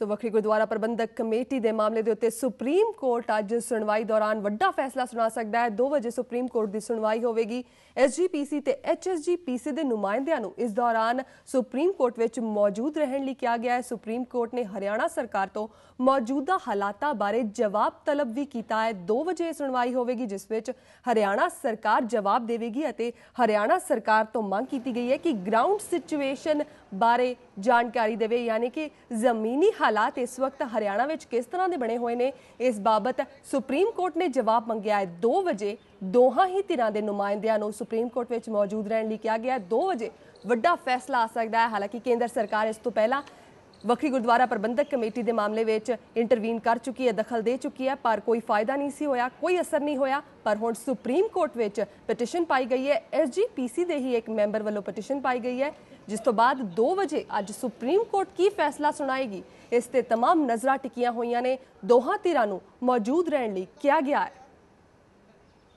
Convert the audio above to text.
ਸੋ ਵੱਖਰੀ ਗੁਰਦੁਆਰਾ ਪ੍ਰਬੰਧਕ ਕਮੇਟੀ ਦੇ ਮਾਮਲੇ ਦੇ ਉੱਤੇ ਸੁਪਰੀਮ ਕੋਰਟ ਅੱਜ ਸੁਣਵਾਈ ਦੌਰਾਨ ਵੱਡਾ ਫੈਸਲਾ ਸੁਣਾ ਸਕਦਾ ਹੈ। 2 ਵਜੇ ਸੁਪਰੀਮ ਕੋਰਟ ਦੀ ਸੁਣਵਾਈ ਹੋਵੇਗੀ। ਐਸਜੀਪੀਸੀ ਤੇ ਐਚਐਸਜੀਪੀਸੀ ਦੇ ਨੁਮਾਇੰਦਿਆਂ ਨੂੰ ਇਸ ਦੌਰਾਨ ਸੁਪਰੀਮ ਕੋਰਟ ਵਿੱਚ ਮੌਜੂਦ ਰਹਿਣ ਲਈ ਕਿਹਾ ਗਿਆ ਹੈ। ਸੁਪਰੀਮ ਕੋਰਟ ਨੇ ਹਰਿਆਣਾ ਸਰਕਾਰ ਤੋਂ ਮੌਜੂਦਾ ਹਾਲਾਤਾਂ ਬਾਰੇ ਜਵਾਬ ਤਲਬ ਵੀ ਕੀਤਾ ਹੈ। 2 ਵਜੇ ਸੁਣਵਾਈ ਹੋਵੇਗੀ, ਜਿਸ ਵਿੱਚ ਹਰਿਆਣਾ ਸਰਕਾਰ ਜਵਾਬ ਦੇਵੇਗੀ ਅਤੇ ਹਰਿਆਣਾ ਸਰਕਾਰ ਤੋਂ ਮੰਗ ਕੀਤੀ ਗਈ ਹੈ ਕਿ ਗਰਾਊਂਡ ਸਿਚੁਏਸ਼ਨ ਬਾਰੇ ਜਾਣਕਾਰੀ ਦੇਵੇ, ਯਾਨੀ ਕਿ ਜ਼ਮੀਨੀ ਹਾਲਾਤ ਇਸ ਵਕਤ ਹਰਿਆਣਾ ਵਿੱਚ ਕਿਸ ਤਰ੍ਹਾਂ ਦੇ ਬਣੇ ਹੋਏ ਨੇ? ਇਸ ਬਾਬਤ ਸੁਪਰੀਮ ਕੋਰਟ ਨੇ ਜਵਾਬ ਮੰਗਿਆ ਹੈ। 2 ਵਜੇ ਦੋਹਾਂ ਹੀ ਧਿਰਾਂ ਦੇ ਨੁਮਾਇੰਦਿਆਂ ਨੂੰ ਸੁਪਰੀਮ ਕੋਰਟ ਵਿੱਚ ਮੌਜੂਦ ਰਹਿਣ ਲਈ ਕਿਹਾ ਗਿਆ ਹੈ। 2 ਵਜੇ ਵੱਡਾ ਫੈਸਲਾ ਆ ਸਕਦਾ ਹੈ। ਹਾਲਾਂਕਿ ਕੇਂਦਰ ਸਰਕਾਰ ਇਸ ਤੋਂ ਪਹਿਲਾਂ ਵੱਖਰੀ ਗੁਰਦੁਆਰਾ ਪ੍ਰਬੰਧਕ ਕਮੇਟੀ ਦੇ ਮਾਮਲੇ ਵਿੱਚ ਇੰਟਰਵੀਨ ਕਰ ਚੁੱਕੀ ਹੈ ਦਖਲ ਦੇ ਚੁੱਕੀ ਹੈ ਪਰ ਕੋਈ ਫਾਇਦਾ ਨਹੀਂ ਸੀ ਹੋਇਆ ਕੋਈ ਅਸਰ ਨਹੀਂ ਹੋਇਆ ਪਰ ਹੁਣ ਸੁਪਰੀਮ ਕੋਰਟ ਵਿੱਚ ਪਟੀਸ਼ਨ ਪਾਈ ਗਈ ਹੈ ਐਸਜੀਪੀਸੀ ਦੇ ਹੀ ਇੱਕ ਮੈਂਬਰ ਵੱਲੋਂ ਪਟੀਸ਼ਨ ਪਾਈ ਗਈ ਹੈ ਜਿਸ ਤੋਂ ਬਾਅਦ 2 ਵਜੇ ਅੱਜ ਸੁਪਰੀਮ ਕੋਰਟ ਕੀ ਫੈਸਲਾ ਸੁਣਾਏਗੀ ਇਸ ਤੇ तमाम ਨਜ਼ਰਾਂ ਟਿਕੀਆਂ ਹੋਈਆਂ ਨੇ ਦੋਹਾਂ ਧਿਰਾਂ ਨੂੰ ਮੌਜੂਦ ਰਹਿਣ ਲਈ ਕਿਹਾ ਗਿਆ ਹੈ